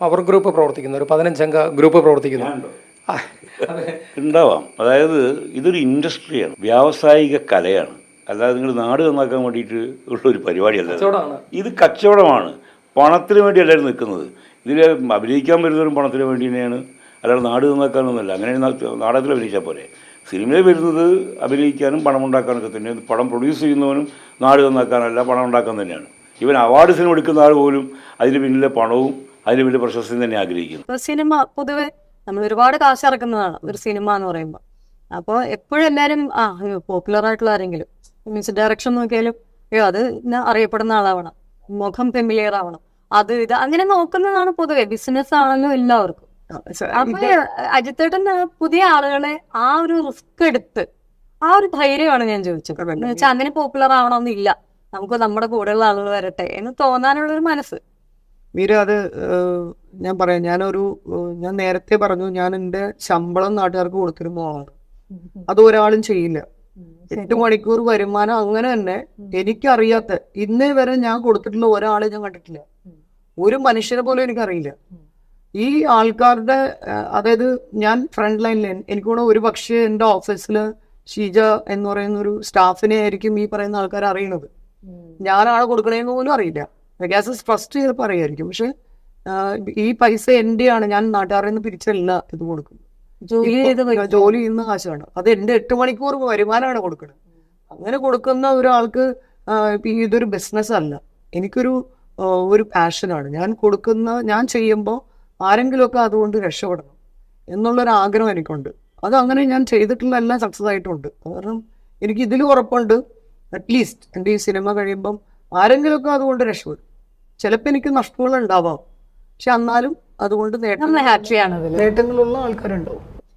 Power group പ്രവർത്തിക്കുന്നു ഒരു പതിനഞ്ചംഗ group പ്രവർത്തിക്കുന്നു. ഉണ്ടാവാം. അതായത് ഇതൊരു ഇൻഡസ്ട്രിയാണ് വ്യാവസായിക കലയാണ്. അല്ലാതെ നിങ്ങൾ നാട് നന്നാക്കാൻ വേണ്ടിയിട്ട് ഉള്ള ഒരു പരിപാടിയല്ല ഇത്. കച്ചവടമാണ്. പണത്തിന് വേണ്ടി എല്ലാവരും നിൽക്കുന്നത്? ഇതിൽ അഭിനയിക്കാൻ വരുന്നവരും പണത്തിന് വേണ്ടി തന്നെയാണ്. അല്ലാതെ നാട് നന്നാക്കാനൊന്നുമല്ല. അങ്ങനെ നാടകത്തിൽ അഭിനയിച്ചാൽ പോലെ സിനിമയിൽ വരുന്നത് അഭിനയിക്കാനും പണം ഉണ്ടാക്കാനൊക്കെ തന്നെയാണ്. പടം പ്രൊഡ്യൂസ് ചെയ്യുന്നവനും നാട് നന്നാക്കാനല്ല പണം ഉണ്ടാക്കാൻ തന്നെയാണ്. ഇവൻ അവാർഡ് സിനിമ എടുക്കുന്ന ആൾ പോലും അതിന് പിന്നിലെ പണവും അതിന് വേണ്ടി പ്രശസ്തി തന്നെ ആഗ്രഹിക്കുന്നു. സിനിമ പൊതുവെ നമ്മൾ ഒരുപാട് കാശ് ഇറക്കുന്നതാണ്. ഒരു സിനിമ എന്ന് പറയുമ്പോൾ അപ്പോൾ എപ്പോഴും എല്ലാവരും ആ പോപ്പുലർ ആയിട്ടുള്ള ആരെങ്കിലും മീൻസ് ഡയറക്ഷൻ നോക്കിയാലും അയ്യോ അത് ഇന്ന അറിയപ്പെടുന്ന ആളാവണം. മുഖം ഫെമിലിയർ ആവണം. അത് ഇത് അങ്ങനെ നോക്കുന്നതാണ് പൊതുവെ. ബിസിനസ് ആണല്ലോ എല്ലാവർക്കും. അപ്പൊ അജിത്തേട്ടൻ പുതിയ ആളുകളെ ആ ഒരു റിസ്ക് എടുത്ത് ആ ഒരു ധൈര്യമാണ് ഞാൻ ചോദിച്ചത്. എന്ന് വെച്ചാൽ അങ്ങനെ പോപ്പുലർ ആവണമെന്നില്ല. നമുക്ക് നമ്മുടെ കൂടെയുള്ള ആളുകൾ വരട്ടെ എന്ന് തോന്നാനുള്ള ഒരു മനസ്സ്. മീര അത് ഞാൻ പറയാം. ഞാനൊരു ഞാൻ നേരത്തെ പറഞ്ഞു ഞാൻ എന്റെ ശമ്പളം നാട്ടുകാർക്ക് കൊടുത്തിരുന്ന ആളാണ് അത് ഒരാളും ചെയ്യില്ല. എട്ട് മണിക്കൂർ വരുമാനം അങ്ങനെ തന്നെ എനിക്കറിയാത്ത ഇന്നേ വരെ ഞാൻ കൊടുത്തിട്ടുള്ള ഒരാളെ ഞാൻ കണ്ടിട്ടില്ല. ഒരു മനുഷ്യനെ പോലും എനിക്കറിയില്ല. ഈ ആൾക്കാരുടെ അതായത് ഞാൻ ഫ്രണ്ട് ലൈനിൽ എനിക്കൂടെ ഒരു പക്ഷേ എന്റെ ഓഫീസിൽ ഷീജ എന്ന് പറയുന്ന ഒരു സ്റ്റാഫിനെ ആയിരിക്കും ഈ പറയുന്ന ആൾക്കാർ അറിയണത്. ഞാനാണ് കൊടുക്കണേന്ന് പോലും അറിയില്ല. ഗ്യാസ് ഫസ്റ്റ് ചെയ്ത് പറയുമായിരിക്കും പക്ഷെ ഈ പൈസ എന്റെയാണ്. ഞാൻ നാട്ടുകാരിൽ നിന്ന് പിരിച്ചല്ല ഇത് കൊടുക്കുന്നത് ജോലി ചെയ്ത്. ജോലി ചെയ്യുന്ന കാശാണ്. അത് എന്റെ എട്ട് മണിക്കൂർ വരുമാനമാണ് കൊടുക്കുന്നത് അങ്ങനെ കൊടുക്കുന്ന ഒരാൾക്ക് ഇതൊരു ബിസിനസ് അല്ല. എനിക്കൊരു ഒരു പാഷനാണ് ഞാൻ കൊടുക്കുന്ന ഞാൻ ചെയ്യുമ്പോൾ ആരെങ്കിലുമൊക്കെ അതുകൊണ്ട് രക്ഷപ്പെടണം എന്നുള്ളൊരു ആഗ്രഹം എനിക്കുണ്ട്. അത് അങ്ങനെ ഞാൻ ചെയ്തിട്ടുള്ള എല്ലാം സക്സസ് ആയിട്ടുണ്ട്. കാരണം എനിക്ക് ഇതിൽ ഉറപ്പുണ്ട്. അറ്റ്ലീസ്റ്റ് എന്റെ ഈ സിനിമ കഴിയുമ്പം ആരെങ്കിലുമൊക്കെ അതുകൊണ്ട് രക്ഷപ്പെടും. ചിലപ്പോൾ എനിക്ക് നഷ്ടങ്ങൾ ഉണ്ടാവാം. പക്ഷെ എന്നാലും അതുകൊണ്ട് നേട്ടങ്ങളുള്ള ആൾക്കാരുണ്ടാവും.